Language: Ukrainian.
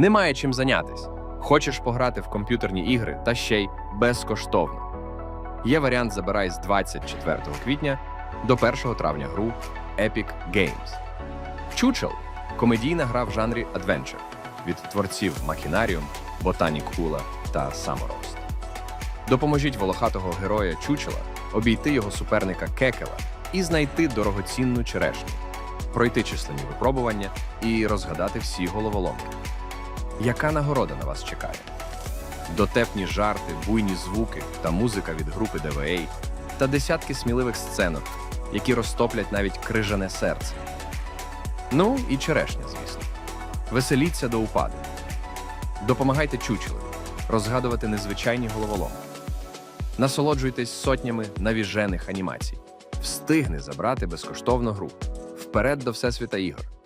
Немає чим зайнятись. Хочеш пограти в комп'ютерні ігри та ще й безкоштовно. Є варіант забирай з 24 квітня до 1 травня гру Epic Games. Чучел комедійна гра в жанрі адвенчер від творців Machinaриum, Botanic Hula та Samorost. Допоможіть волохатого героя Чучела обійти його суперника Кекела і знайти дорогоцінну черешню, пройти численні випробування і розгадати всі головоломки. Яка нагорода на вас чекає? Дотепні жарти, буйні звуки та музика від групи DVA та десятки сміливих сценок, які розтоплять навіть крижане серце. Ну і черешня, звісно. Веселіться до упаду. Допомагайте чучелеві розгадувати незвичайні головоломки. Насолоджуйтесь сотнями навіжених анімацій. Встигни забрати безкоштовну гру. Вперед до Всесвіта ігор.